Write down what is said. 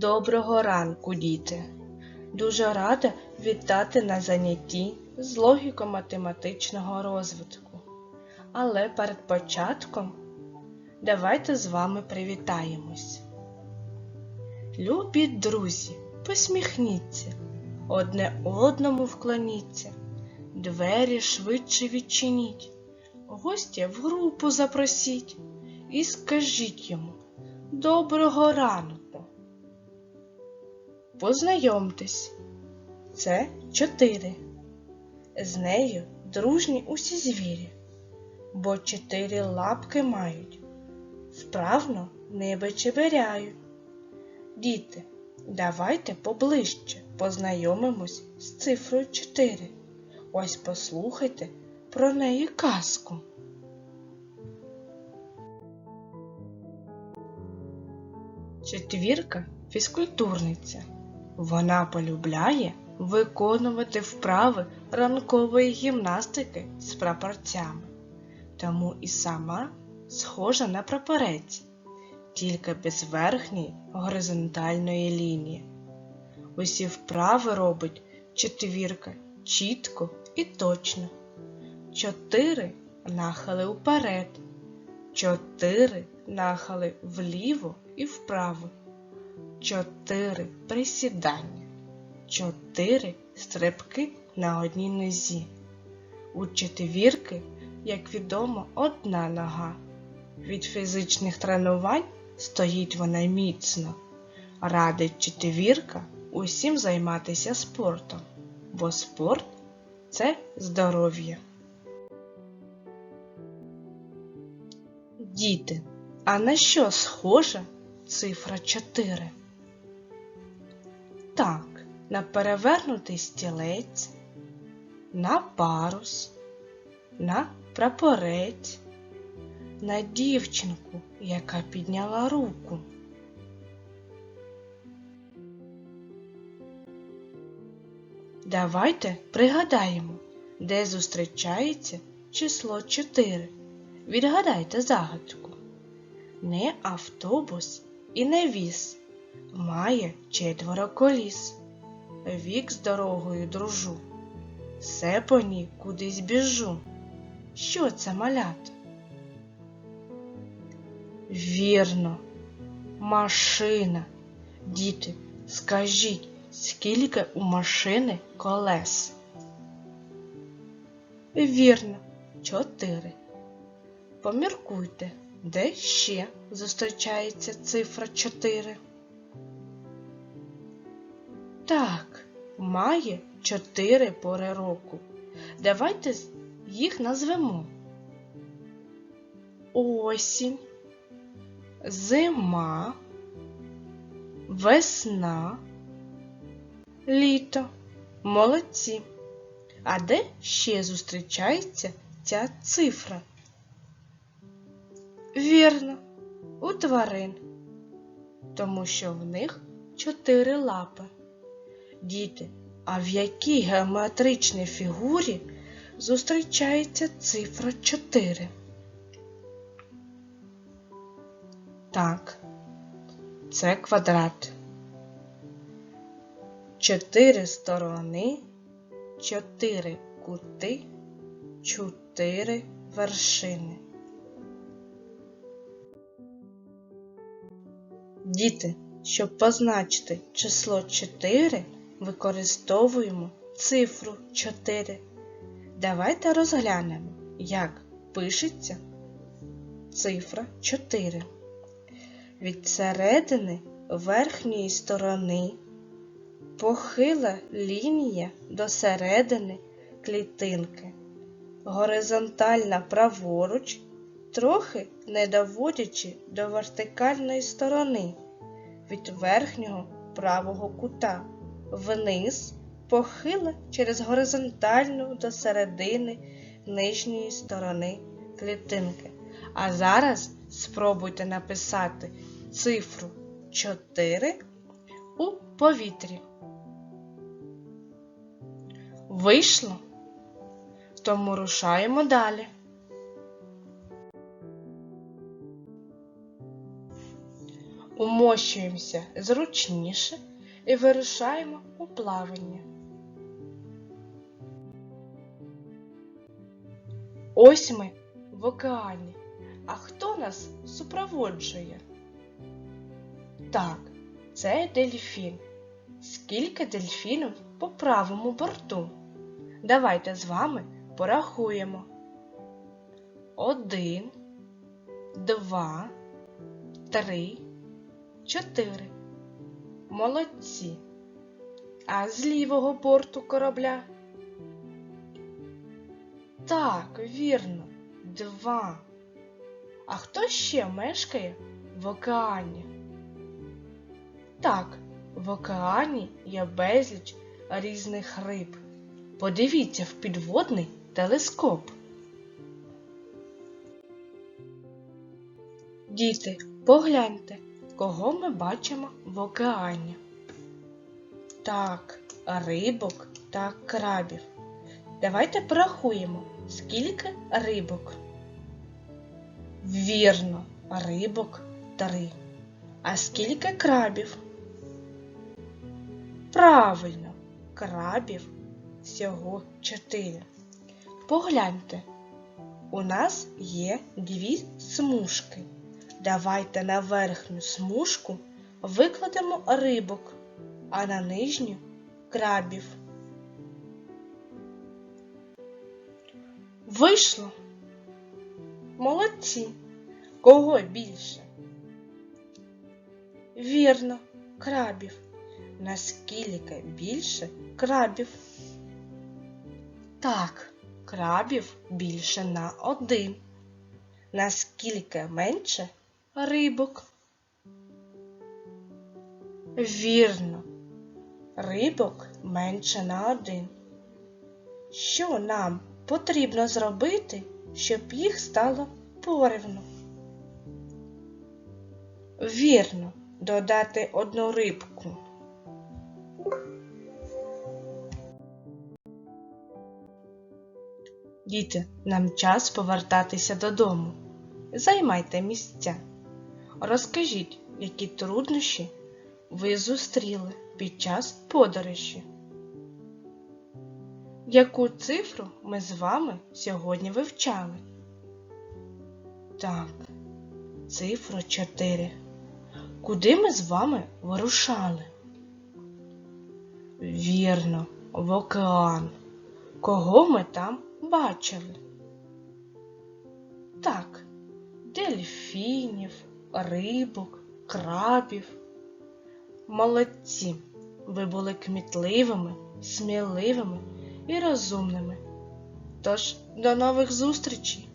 Доброго ранку, діти! Дуже рада вітати на занятті з логіко-математичного розвитку. Але перед початком давайте з вами привітаємось. Любі друзі, посміхніться, одне одному вклоніться, двері швидше відчиніть, гостя в групу запросіть і скажіть йому Доброго ранку! Познайомтесь, це чотири. З нею дружні усі звірі, бо чотири лапки мають, вправно небо чеберяють. Діти, давайте поближче познайомимось з цифрою 4. Ось послухайте про неї казку. Четвірка фізкультурниця. Вона полюбляє виконувати вправи ранкової гімнастики з прапорцями, тому і сама схожа на прапорець, тільки без верхньої горизонтальної лінії. Усі вправи робить четвірка чітко і точно. Чотири нахили вперед, чотири нахили вліво і вправо чотири присідання, чотири стрибки на одній нозі. У четвірки, як відомо, одна нога. Від фізичних тренувань стоїть вона міцно. Радить четвірка усім займатися спортом, бо спорт це здоров'я. Діти, а на що схожа цифра 4? Так, на перевернутий стілець, на парус, на прапорець, на дівчинку, яка підняла руку. Давайте пригадаємо, де зустрічається число 4. Відгадайте загадку. Не автобус і не віз має четверо коліс. Вік з дорогою дружу, все по ній кудись біжу. Що це малят? Вірно, машина. Діти, скажіть, скільки у машини колес? Вірно, чотири. Поміркуйте, де ще зустрічається цифра чотири? Так, має чотири пори року. Давайте їх назвемо. Осінь, зима, весна, літо. Молодці. А де ще зустрічається ця цифра? Вірно, у тварин, тому що в них чотири лапи. Діти, а в якій геометричній фігурі зустрічається цифра 4? Так, це квадрат. Чотири сторони, чотири кути, чотири вершини. Діти, щоб позначити число 4, використовуємо цифру 4. Давайте розглянемо, як пишеться цифра 4. Від середини верхньої сторони похила лінія до середини клітинки, горизонтальна праворуч, трохи не доводячи до вертикальної сторони від верхнього правого кута вниз похила через горизонтальну до середини нижньої сторони клітинки. А зараз спробуйте написати цифру 4 у повітрі. Вийшло? Тому рушаємо далі. Умощуємося зручніше і вирушаємо у плавання. Ось ми в океані. А хто нас супроводжує? Так, це дельфін. Скільки дельфінів по правому борту? Давайте з вами порахуємо. Один, два, три, чотири. Молодці. А з лівого борту корабля? Так, вірно, два. А хто ще мешкає в океані? Так, в океані є безліч різних риб. Подивіться в підводний телескоп. Діти, погляньте, кого ми бачимо в океані. Так, рибок та крабів. Давайте порахуємо, скільки рибок. Вірно, рибок три. А скільки крабів? Правильно, крабів всього чотири. Погляньте, у нас є дві смужки. Давайте на верхню смужку викладемо рибок, а на нижню крабів. Вийшло. Молодці. Кого більше? Вірно, крабів. Наскільки більше крабів? Так, крабів більше на один. Наскільки менше рибок? Вірно, рибок менше на один. Що нам потрібно зробити, щоб їх стало порівну? Вірно, додати одну рибку. Діти, нам час повертатися додому. Займайте місця. Розкажіть, які труднощі ви зустріли під час подорожі. Яку цифру ми з вами сьогодні вивчали? Так, цифру 4. Куди ми з вами вирушали? Вірно, в океан. Кого ми там бачили? Так, дельфінів, рибок, крабів. Молодці, ви були кмітливими, сміливими і розумними. Тож, до нових зустрічей!